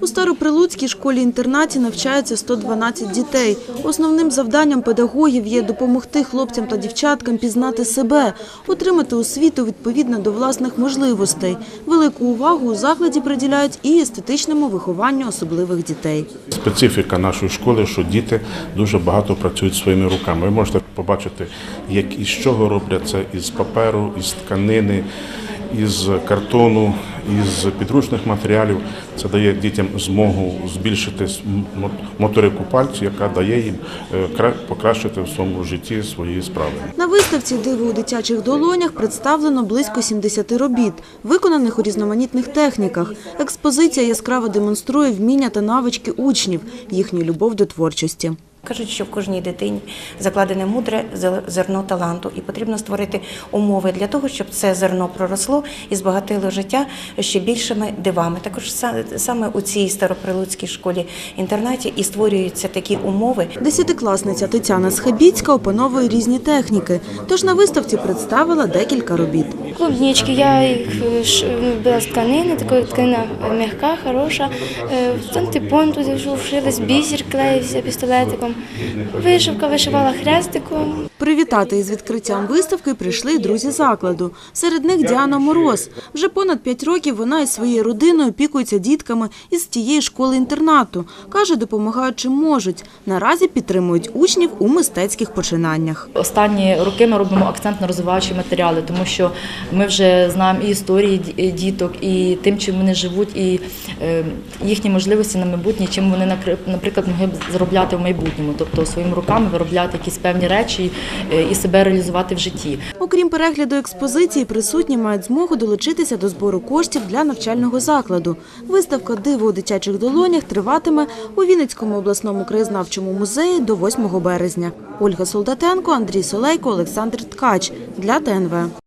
У Староприлуцькій школі-інтернаті навчається 112 дітей. Основним завданням педагогів є допомогти хлопцям та дівчаткам пізнати себе, отримати освіту відповідно до власних можливостей. Велику увагу у закладі приділяють і естетичному вихованню особливих дітей. Специфіка нашої школи, що діти дуже багато працюють своїми руками. Ви можете побачити, як із чого роблять це із паперу, із тканини, із картону, із підручних матеріалів. Це дає дітям змогу збільшити моторику пальців, яка дає їм е, кра- покращити в своєму житті свої справи. На виставці «Диво у дитячих долонях» представлено близько 70 робіт, виконаних у різноманітних техніках. Експозиція яскраво демонструє вміння та навички учнів, їхню любов до творчості. Кажуть, що в кожній дитині закладене мудре зерно таланту, і потрібно створити умови для того, щоб це зерно проросло і збагатило життя ще більшими дивами. Також саме у цій староприлуцькій школі інтернаті і створюються такі умови, Десятикласниця Тетяна Схабіцька опановує різні техніки, тож на виставці представила декілька робіт. Клубнички, я їх е, з тканини, така тканина м'яка, хороша. Е, Сантипон тут вшилась, бісер клеївся пістолетиком. Вишивка вишивала хрестиком. Привітати із відкриттям виставки прийшли друзі закладу. Серед них Діана Мороз. Вже понад п'ять років вона із своєю родиною опікується дітками із тієї школи-інтернату. Каже, допомагають чим можуть. Наразі підтримують учнів у мистецьких починаннях. Останні роки ми робимо акцент на розвиваючі матеріали, тому що ми вже знаємо і історії діток, і тим, чим вони живуть, і е, їхні можливості на майбутнє, чим вони накри- наприклад могли б заробляти в майбутньому, тобто своїми руками виробляти якісь певні речі е, і себе реалізувати в житті. Окрім перегляду експозиції, присутні мають змогу долучитися до збору коштів для навчального закладу. Виставка «Диво у дитячих долонях» триватиме у Вінницькому обласному краєзнавчому музеї до 8 березня. Ольга Солдатенко, Андрій Солейко, Олександр Ткач для ТНВ.